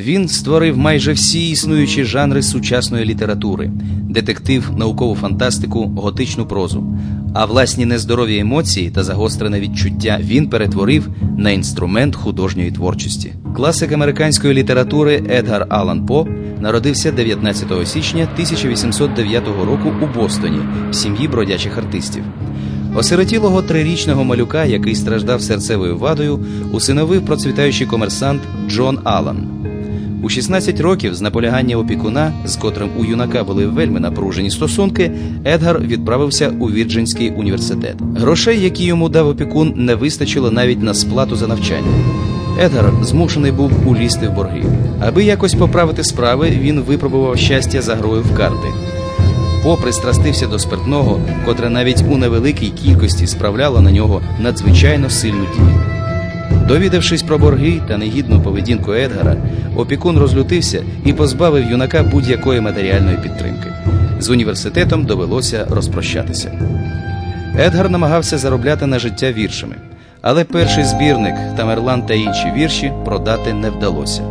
Він створив майже всі існуючі жанри сучасної літератури: детектив, наукову фантастику, готичну прозу. А власні нездорові емоції та загострене відчуття він перетворив на інструмент художньої творчості. Класик американської літератури Едгар Аллан По народився 19 січня 1809 року у Бостоні в сім'ї бродячих артистів. Осиротілого трирічного малюка, який страждав серцевою вадою, усиновив процвітаючий комерсант Джон Аллан. У 16 років з наполягання опікуна, з котрим у юнака були вельми напружені стосунки, Едгар відправився у Вірджинський університет. Грошей, які йому дав опікун, не вистачило навіть на сплату за навчання. Едгар змушений був улізти в борги. Аби якось поправити справи, він випробував щастя за грою в карти. По пристрастився до спиртного, котре навіть у невеликій кількості справляло на нього надзвичайно сильну дію. Довідавшись про борги та негідну поведінку Едгара, опікун розлютився і позбавив юнака будь-якої матеріальної підтримки. З університетом довелося розпрощатися. Едгар намагався заробляти на життя віршами, але перший збірник Тамерлан та інші вірші продати не вдалося.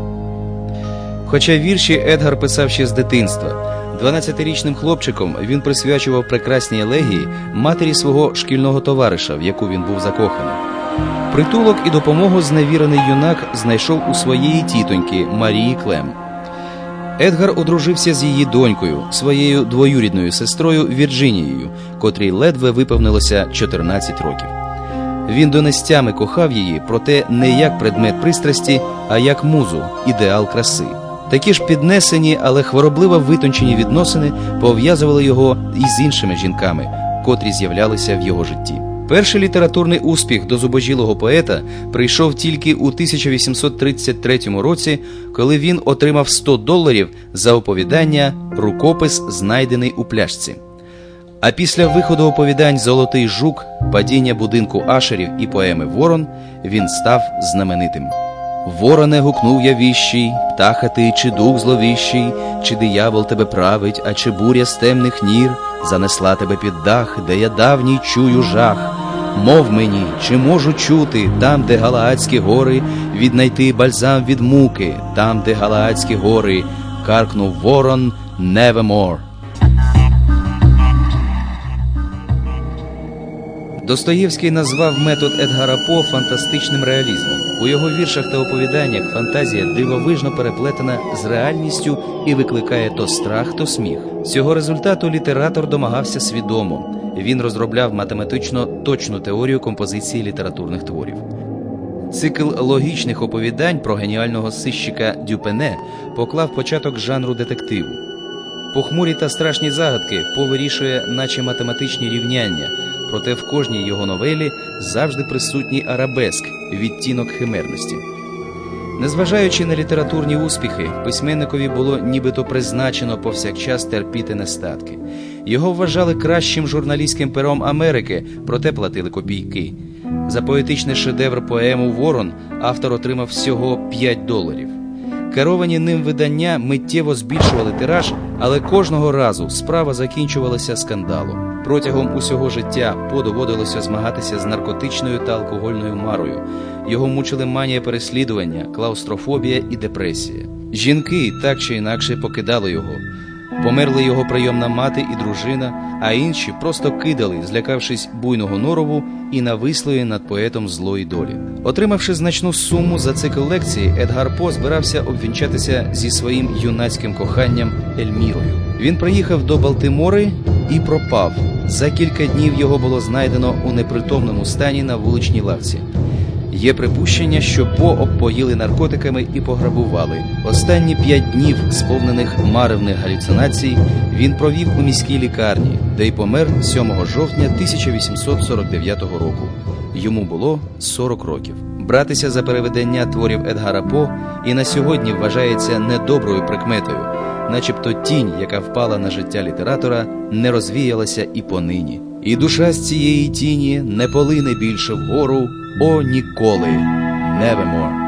Хоча вірші Едгар писав ще з дитинства. 12-річним хлопчиком він присвячував прекрасні елегії матері свого шкільного товариша, в яку він був закоханий. Притулок і допомогу зневірений юнак знайшов у своєї тітоньки Марії Клем. Едгар одружився з її донькою, своєю двоюрідною сестрою Вірджинією, котрій ледве виповнилося 14 років. Він донестями кохав її, проте не як предмет пристрасті, а як музу, ідеал краси. Такі ж піднесені, але хворобливо витончені відносини пов'язували його із іншими жінками, котрі з'являлися в його житті. Перший літературний успіх до зубожілого поета прийшов тільки у 1833 році, коли він отримав 100 доларів за оповідання Рукопис, знайдений у пляшці. А після виходу оповідань Золотий жук, падіння будинку Ашерів і поеми Ворон він став знаменитим. Вороне гукнув я віщий, птаха ти, чи дух зловіщий, чи диявол тебе править, а чи буря з темних нір занесла тебе під дах, де я давній чую жах. Мов мені, чи можу чути там, де Галаадські гори, віднайти бальзам від муки, там, де Галаадські гори, каркнув ворон Nevermore. Достоєвський назвав метод Едгара По фантастичним реалізмом. У його віршах та оповіданнях фантазія дивовижно переплетена з реальністю і викликає то страх, то сміх. Цього результату літератор домагався свідомо. Він розробляв математично точну теорію композиції літературних творів. Цикл логічних оповідань про геніального сищика Дюпене поклав початок жанру детективу. Похмурі та страшні загадки повирішує, наче математичні рівняння, проте в кожній його новелі завжди присутній арабеск, відтінок химерності. Незважаючи на літературні успіхи, письменникові було нібито призначено повсякчас терпіти нестатки. Його вважали кращим журналістським пером Америки, проте платили копійки. За поетичний шедевр поему Ворон автор отримав всього 5 доларів. Керовані ним видання миттєво збільшували тираж, але кожного разу справа закінчувалася скандалом. Протягом усього життя По доводилося змагатися з наркотичною та алкогольною марою. Його мучили манія переслідування, клаустрофобія і депресія. Жінки так чи інакше покидали його. Померли його прийомна мати і дружина, а інші просто кидали, злякавшись буйного норову і навислої над поетом злої долі. Отримавши значну суму за цикл лекцій, Едгар По збирався обвінчатися зі своїм юнацьким коханням Ельмірою. Він приїхав до Балтимори і пропав. За кілька днів його було знайдено у непритомному стані на вуличній лавці. Є припущення, що По обпоїли наркотиками і пограбували. Останні п'ять днів, сповнених маревних галюцинацій, він провів у міській лікарні, де й помер 7 жовтня 1849 року. Йому було 40 років. Братися за переведення творів Едгара По і на сьогодні вважається недоброю прикметою, начебто тінь, яка впала на життя літератора, не розвіялася і понині. І душа з цієї тіні не полине більше вгору, о ніколи, nevermore.